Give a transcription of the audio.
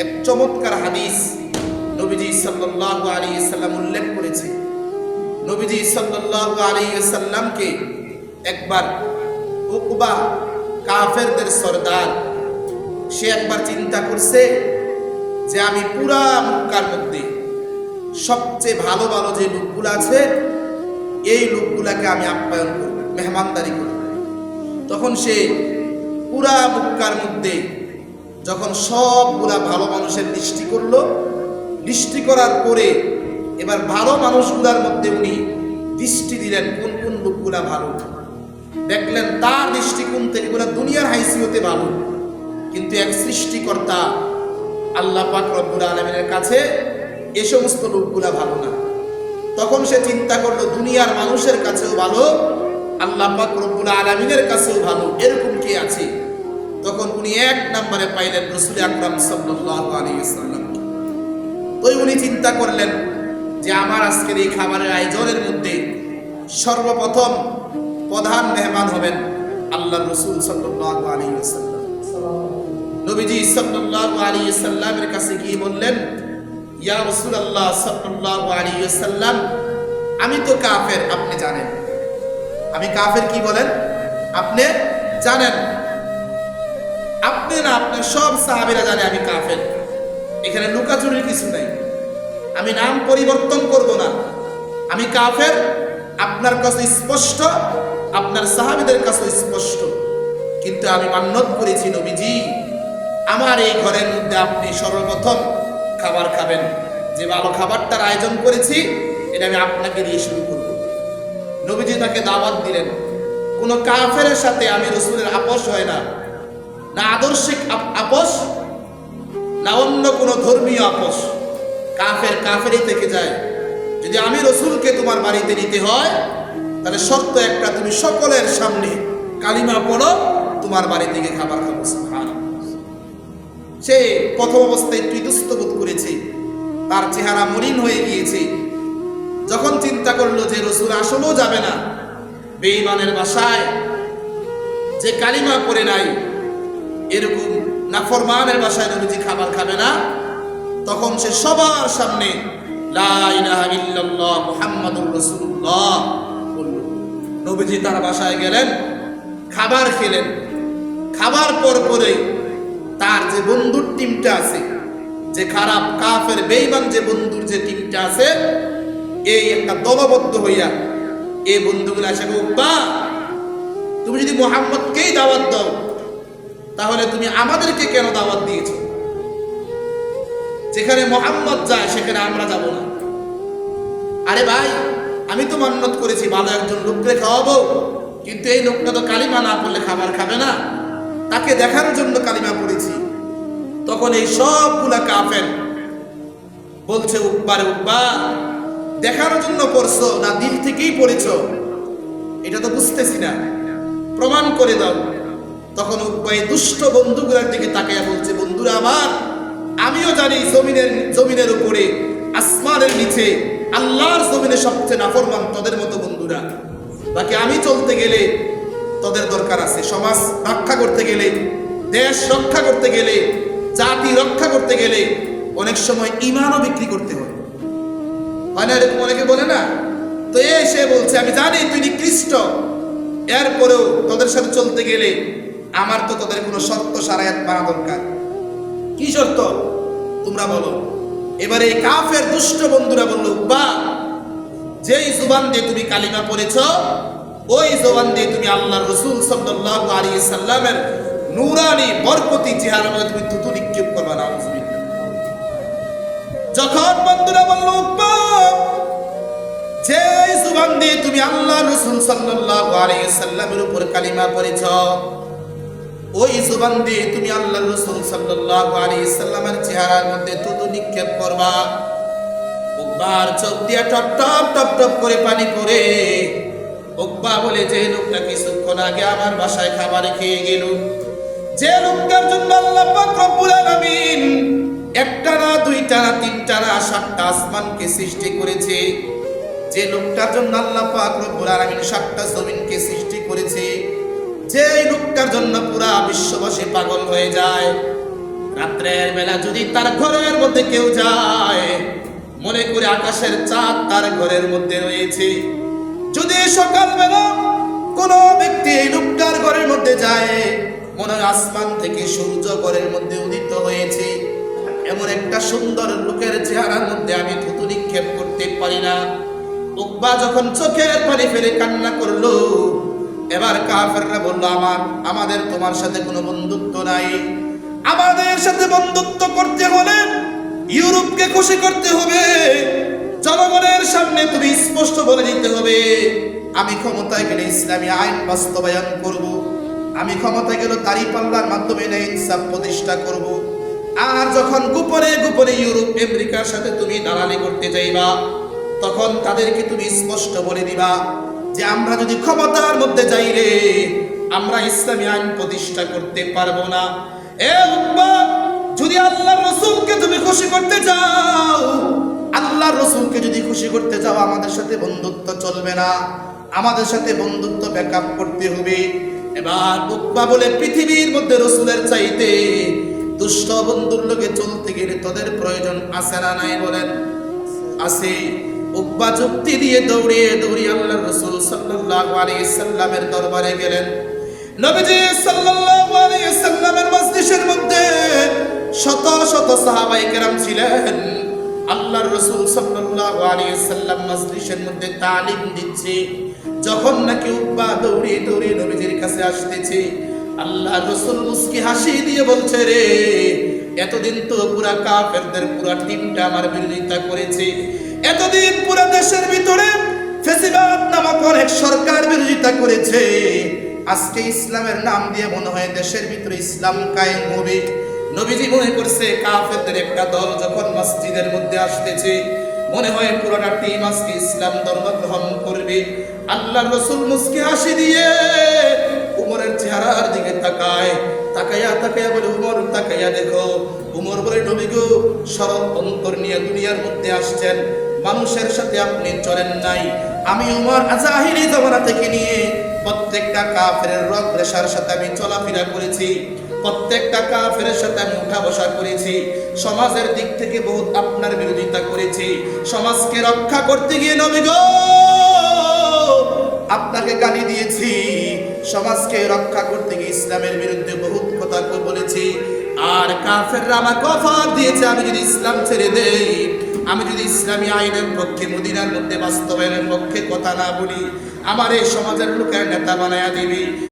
এক চমৎকার হাদিস নবীজি সাল্লাল্লাহু আলাইহি সাল্লাম উল্লেখ করেছে। নবীজি সাল্লাল্লাহু আলাইহি সাল্লামকে একবার উকবা কাফেরদের সর্দার, সে একবার চিন্তা করছে যে আমি পুরা মক্কার মধ্যে সবচেয়ে ভালো ভালো যে লোকগুলো আছে, এই লোকগুলাকে আমি আপ্যায়ন করব, মেহমানদারি করব। তখন সে পুরা মক্কার মধ্যে যখন সবগুলা ভালো মানুষের দৃষ্টি করল, দৃষ্টি করার পরে এবার ভালো মানুষগুলার মধ্যে উনি দৃষ্টি দিলেন, কোন কোন লোকগুলা ভালো? দেখলেন তার দৃষ্টিকোণ থেকে এগুলা দুনিয়ার হাইসিওতে ভালো। কিন্তু এক সৃষ্টিকর্তা আল্লাহ পাক রব্বুল আলমিনের কাছে এ সমস্ত লোকগুলা ভালো না। তখন সে চিন্তা করল, দুনিয়ার মানুষের কাছেও ভালো, আল্লাহ পাক রব্বুল আলমিনের কাছেও ভালো, এরকম কে আছে? তখন উনি এক নম্বরে পাইলেন রসুল আকরাম সাল্লাল্লাহু আলাইহি ওয়াসাল্লাম। ওই উনি চিন্তা করলেন যে আমার আজকের এই খাবারের আয়োজনের মধ্যে সর্বপ্রথম প্রধান মেহমান হবেন আল্লাহ রসুল সাল্লাল্লাহু আলাইহি ওয়াসাল্লাম। নবীজি সাল্লাল্লাহু আলাইহি সাল্লামের কাছে গিয়ে বললেন, ইয়া রাসূলুল্লাহ সাল্লাল্লাহু আলাইহি সাল্লাম আমি তো কাফের, আপনি জানেন। আমি কাফের কি বলেন? আপনি জানেন আপনি না আপনার সব সাহাবীরা জানে আমি কাফের। এখানে লুকাচুরির কিছু নাই। আমি নাম পরিবর্তন করব না। আমি কাফের, আপনার কাছে স্পষ্ট, আপনার সাহাবিদের কাছে স্পষ্ট। কিন্তু আমি মান্যত করেছি নবীজি, আমার এই ঘরের মধ্যে আপনি সর্বপ্রথম খাবার খাবেন। যে ভালো খাবারটার আয়োজন করেছি, এটা আমি আপনাকে দিয়ে শুরু করব। নবীজি তাকে দাওয়াত দিলেন, কোনো কাফের সাথে আমি রসুলের আপোষ হয় না। না আদর্শিক আপ- আপোষ, না অন্য কোনো ধর্মীয় আপোষ। কাফের কাফেরই থেকে যায়। যদি আমি রসুলকে তোমার বাড়িতে নিতে হয়, তাহলে শর্ত একটা, তুমি সকলের সামনে কালিমা পড়ো, তোমার বাড়ি থেকে খাবার খাব। সে প্রথম অবস্থায় একটু ইতস্ত বোধ করেছে। তার চেহারা মলিন হয়ে গিয়েছে। যখন চিন্তা করল যে রসুল আসলেও যাবে না, বেঈমানের বাসায় যে কালিমা পড়ে নাই এরকম নাফরমানের বাসায় নবীজি খাবার খাবে না, তখন সে সবার সামনে বলল। নবীজি তার বাসায় গেলেন, খাবার খেলেন। খাবার পর পরে তার যে বন্ধুর টিমটা আছে, যে খারাপ কাফের বেইমান যে বন্ধুর যে টিমটা আছে, এই একটা দলবদ্ধ হইয়া এই বন্ধুগুলো এসে বা তুমি যদি মোহাম্মদকেই দাওয়াত দাও তাহলে তুমি আমাদেরকে কেন দাওয়াত দিয়েছ? যেখানে মোহাম্মদ যায়, সেখানে আমরা যাব না। আরে ভাই, আমি তো মান্যত করেছি, ভালো একজন লোককে খাওয়াবো। কিন্তু এই লোকটা তো কালিমা না পড়লে খাবার খাবে না। তাকে দেখার জন্য কালিমা পড়েছি। তখন এই সবগুলা কাফের বলছে উব্বারে উব্বা দেখার জন্য পড়ছো না, দিল থেকেই পড়েছো? এটা তো বুঝতেছি না। প্রমাণ করে দাও। তখন উপায় দুষ্ট বন্ধুগুলার দিকে তাকাইয়া বলছে, বন্ধুরা আমার, আমিও জানি জমিনের জমিনের উপরে, আসমানের নিচে আল্লাহর জমিনে সবচেয়ে নাফরমান তোদের মতো বন্ধুরা। বাকি আমি চলতে গেলে তোদের দরকার আছে। সমাজ রক্ষা করতে গেলে, দেশ রক্ষা করতে গেলে, জাতি রক্ষা করতে গেলে অনেক সময় ইমানও বিক্রি করতে হয়। হয় না এরকম অনেকে বলে না? তো এ সে বলছে, আমি জানি তুই নিকৃষ্ট। এরপরেও তোদের সাথে চলতে গেলে আমার তো তোদের কোনো শর্ত সারায়াত মানা দরকার। কি শর্ত? তোমরা বলো। এবারে এই কাফের দুষ্ট বন্ধুরা বলল বা যেই জুবান দিয়ে তুমি কালিমা পড়েছ, ওই জবান দিয়ে তুমি আল্লাহ রসুল সাল্লাল্লাহু আলাইহি সাল্লামের নূরানি, বরকতি চেহারা মধ্যে তুমি থুতু নিক্ষেপ করবা না যখন বন্ধুরা বলল যে জুবান দিয়ে তুমি আল্লাহ রসুল সাল্লাল্লাহু আলাইহি সাল্লামের উপর কালিমা পড়েছ ওই জুবান দিয়ে তুমি আল্লাহ রসুল সাল্লাল্লাহু আলাইহি সাল্লামের চেহারার মধ্যে থুতু নিক্ষেপ করবা। উকবার চোখ দিয়ে টপ টপ টপ টপ করে পানি পড়ে। উকবা বলে, যে লোকটা কিছুক্ষণ আগে আমার বাসায় খাবার খেয়ে গেল। যে লোকটার জন্য আল্লাহ রব্বুল আলামিন একটা না, দুইটা না, তিনটা না, সাতটা আসমানকে সৃষ্টি করেছে। যে লোকটার জন্য আল্লাহ পাক রব্বুল সাতটা জমিনকে সৃষ্টি করেছে। যে লোকটার জন্য পুরা বিশ্ববাসী পাগল হয়ে যায়, রাত্রের বেলা যদি তার ঘরের মধ্যে কেউ যায়, মনে করে আকাশের চাঁদ তার ঘরের মধ্যে রয়েছে। যদি সকালবেলা কোনো ব্যক্তি এই লোকটার ঘরের মধ্যে যায়, মনে আসমান থেকে সূর্য ঘরের মধ্যে উদিত হয়েছে। এমন একটা সুন্দর লোকের চেহারার মধ্যে আমি থুতু নিক্ষেপ করতে পারি না। উকবা যখন চোখের পানি ফেলে কান্না করল এবার কাফেররা বলল, আমার, আমাদের তোমার সাথে কোনো বন্ধুত্ব নাই। আমাদের সাথে বন্ধুত্ব করতে হলে ইউরোপকে খুশি করতে হবে। জনগণের সামনে তুমি স্পষ্ট বলে দিতে হবে, আমি ক্ষমতায় গেলে ইসলামী আইন বাস্তবায়ন করব। আমি ক্ষমতায় গেলে দাড়ি পাল্লার মাধ্যমে না ইনসাফ প্রতিষ্ঠা করব। আর যখন গোপনে গোপনে ইউরোপ, আমেরিকার সাথে তুমি দালালি করতে যাইবা, তখন তাদেরকে তুমি স্পষ্ট বলে দিবা যে আমরা যদি ক্ষমতার মধ্যে যাইলে, আমরা ইসলামী আইন প্রতিষ্ঠা করতে পারব না। এ যদি আল্লাহ রসুলকে তুমি খুশি করতে চাও আল্লাহ রসুলকে যদি খুশি করতে চাও, আমাদের সাথে বন্ধুত্ব চলবে না। আমাদের সাথে বন্ধুত্ব ব্যাকআপ করতে হবে। এবার উকবা বলে, পৃথিবীর মধ্যে রসুলের চাইতে দুষ্ট বন্ধুর লোকে চলতে গেলে তোদের প্রয়োজন আছে না নাই বলেন? আছে। উকবা যুক্তি দিয়ে দৌড়িয়ে দৌড়িয়ে আল্লাহ রসুল সাল্লাল্লাহু আলাইহি সাল্লামের দরবারে গেলেন। নবীজি সাল্লাল্লাহু আলাইহি সাল্লামের মজলিসের মধ্যে শত শত সাহাবায়ে কেরাম ছিলেন। আল্লাহর রাসূল সাল্লাল্লাহু আলাইহি সাল্লাম মজলিসের মধ্যে তালিম দিচ্ছে। যখন নাকি উকবা দৌড়িয়ে দৌড়িয়ে নবীজির কাছে আসতেছে আল্লাহ রসুল মুস্কি হাসি দিয়ে বলছে, রে, এতদিন তো পুরা কাফেরদের পুরা টিমটা আমার বিরোধিতা করেছে। এতদিন পুরো দেশের ভিতরে ফেসিবাদ নামক অনেক সরকার বিরোধিতা করেছে। আজকে ইসলামের নাম দিয়ে মনে হয় দেশের ভিতরে ইসলাম কায়েম হবে। নবীজি মনে করছে কাফেরদের একটা দল যখন মসজিদের মধ্যে আসতেছে, মনে হয় পুরোটা টিম আজকে ইসলাম ধর্ম গ্রহণ করবে। আল্লাহ রসুল মুস্কি হাসি দিয়ে উমরের চেহারার দিকে তাকায়। তাকাইয়া তাকাইয়া বলে, উমর তাকাইয়া দেখো। উমর বলে, নবী গো সরল অন্তর নিয়ে দুনিয়ার মধ্যে আসছেন। মানুষের সাথে আপনি চলেন নাই। আমি উমর আজাহিরি জমানা থেকে নিয়ে প্রত্যেকটা কাফের রক রেশার সাথে আমি চলাফেরা করেছি। প্রত্যেকটা কাফের সাথে আমি উঠা বসা করেছি। সমাজের দিক থেকে বহুত আপনার বিরোধিতা করেছি। সমাজকে রক্ষা করতে গিয়ে নবী গো, আপনাকে গালি দিয়েছি। সমাজকে রক্ষা করতে গিয়ে ইসলামের বিরুদ্ধে বহুত কথা বলেছি। আর কাফেররা আমাকে অফার দিয়েছে, আমি যদি ইসলাম ছেড়ে দেই আমি যদি ইসলামী আইনের পক্ষে মদিনার মধ্যে বাস্তবায়নের পক্ষে কথা না বলি, আমার এই সমাজের লোকের নেতা বানায়া দিবি।